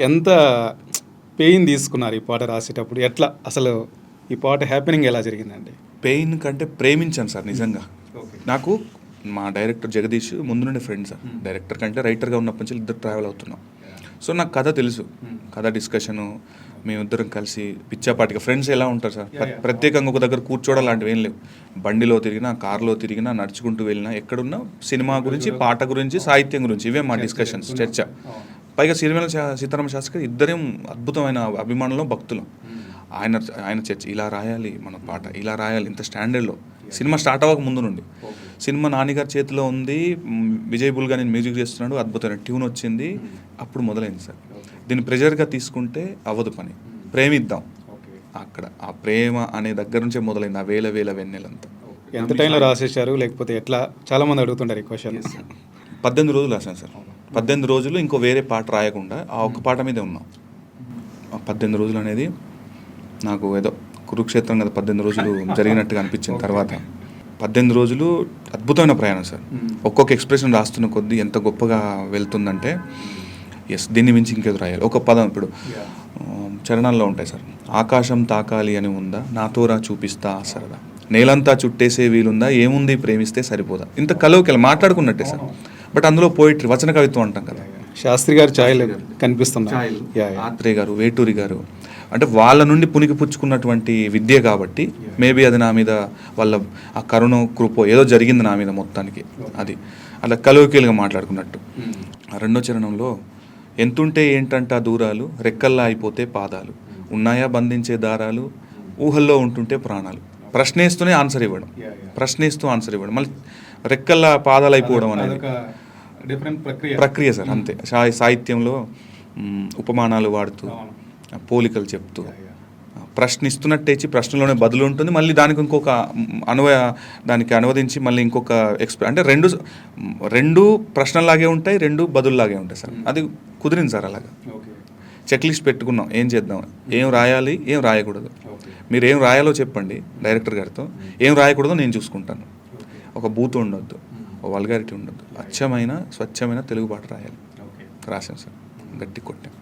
ఎంత పెయిన్ తీసుకున్నారు ఈ పాట రాసేటప్పుడు? ఎట్లా? అసలు ఈ పాట హ్యాపెనింగ్ ఎలా జరిగిందండి? పెయిన్ కంటే ప్రేమించాను సార్ నిజంగా. నాకు మా డైరెక్టర్ జగదీష్ ముందు నుండి ఫ్రెండ్ సార్. డైరెక్టర్ కంటే రైటర్గా ఉన్నప్పటి నుంచి ఇద్దరు ట్రావెల్ అవుతున్నాం. సో నాకు కథ తెలుసు. కథ డిస్కషను మేమిద్దరం కలిసి పిచ్చాపాటిగా ఫ్రెండ్స్ ఎలా ఉంటారు సార్? ప్ర- ప్రత్యేకంగా ఒక దగ్గర కూర్చోవడం లాంటివి ఏం లేవు. బండిలో తిరిగినా కార్లో తిరిగినా నడుచుకుంటూ వెళ్ళినా ఎక్కడున్నా సినిమా గురించి పాట గురించి సాహిత్యం గురించి ఇవే మా డిస్కషన్స్ చర్చ. పైగా సిరిమేల శా- సీతారామ శాస్త్రి ఇద్దరేం అద్భుతమైన అభిమానులు భక్తులు. ఆయన ఆయన చర్చ ఇలా రాయాలి మన పాట ఇలా రాయాలి ఇంత స్టాండర్డ్లో. సినిమా స్టార్ట్ అవ్వక ముందు నుండి. సినిమా నాన్నగారి చేతిలో ఉంది విజయ్ బుల్గా నేను మ్యూజిక్ చేస్తున్నాడు అద్భుతమైన ట్యూన్ వచ్చింది. అప్పుడు మొదలైంది సార్. దీన్ని ప్రెజర్గా తీసుకుంటే అవ్వదు పని. ప్రేమిద్దాం. అక్కడ ఆ ప్రేమ అనే దగ్గర నుంచే మొదలైంది ఆ వేల వేల వెన్నెలంతా. ఎంత టైంలో రాసేసారు లేకపోతే ఎట్లా? చాలా మంది అడుగుతుంటారు ఈ క్వశ్చన్ పద్దెనిమిది రోజులు రాశాను సార్. పద్దెనిమిది రోజులు ఇంకో వేరే పాట రాయకుండా ఆ ఒక్క పాట మీదే ఉన్నాం. ఆ పద్దెనిమిది రోజులు అనేది నాకు ఏదో కురుక్షేత్రం కదా పద్దెనిమిది రోజులు జరిగినట్టుగా అనిపించింది తర్వాత పద్దెనిమిది రోజులు అద్భుతమైన ప్రయాణం సార్. ఒక్కొక్క ఎక్స్ప్రెషన్ రాస్తున్న కొద్దీ ఎంత గొప్పగా వెళ్తుందంటే ఎస్ దీన్ని మించి ఇంకేదో రాయాలి. ఒక పదం ఇప్పుడు చరణాల్లో ఉంటాయి సార్. ఆకాశం తాకాలి అని ఉందా? నాతోరా చూపిస్తా సరదా నేలంతా చుట్టేసే వీలుందా? ఏముంది? ప్రేమిస్తే సరిపోదా? ఇంత కలవకెళ్ళి మాట్లాడుకున్నట్టే సార్. బట్ అందులో పోయిట్రీ వచన కవిత్వం అంటాం కదా. శాస్త్రి గారు ఛాయలు కనిపిస్తున్నారు. ఆత్రేయ గారు వేటూరి గారు. అంటే వాళ్ళ నుండి పునికి పుచ్చుకున్నటువంటి విద్య కాబట్టి మేబీ అది నా మీద వాళ్ళ ఆ కరుణ కృపో ఏదో జరిగింది నా మీద మొత్తానికి. అది. అలా కలువకీలుగా మాట్లాడుకున్నట్టు. ఆ రెండో చరణంలో ఎంతుంటే ఏంటంట దూరాలు రెక్కల్లా అయిపోతే పాదాలు. ఉన్నాయా బంధించే దారాలు ఊహల్లో ఉంటుంటే ప్రాణాలు. ప్రశ్నేస్తూనే ఆన్సర్ ఇవ్వడం. ప్రశ్నిస్తూ ఆన్సర్ ఇవ్వడం. మళ్ళీ రెక్కల్లా పాదాలు అయిపోవడం అనేది. డిఫరెంట్ ప్రక్రియ. ప్రక్రియ సార్ అంతే. సా- సాహిత్యంలో ఉపమానాలు వాడుతూ పోలికలు చెప్తూ ప్రశ్నిస్తున్నట్టే ఇచ్చి ప్రశ్నలోనే బదులు ఉంటుంది. మళ్ళీ దానికి ఇంకొక అనువ దానికి అనువదించి మళ్ళీ ఇంకొక ఎక్స్ప్రె అంటే రెండు రెండు ప్రశ్నలాగే ఉంటాయి రెండు బదుల్లాగే ఉంటాయి సార్. అది కుదిరింది సార్ అలాగా. చెక్ లిస్ట్ పెట్టుకున్నాం. ఏం చేద్దాం? ఏం రాయాలి? ఏం రాయకూడదు. మీరు ఏం రాయాలో చెప్పండి డైరెక్టర్ గారితో. ఏం రాయకూడదో నేను చూసుకుంటాను. ఒక బూత్ ఉండొద్దు. ఒక వల్గారిటీ ఉండొద్దు. అచ్చమైన స్వచ్ఛమైన తెలుగు పాట రాయాలి. రాశాం సార్. గట్టి కొట్టాం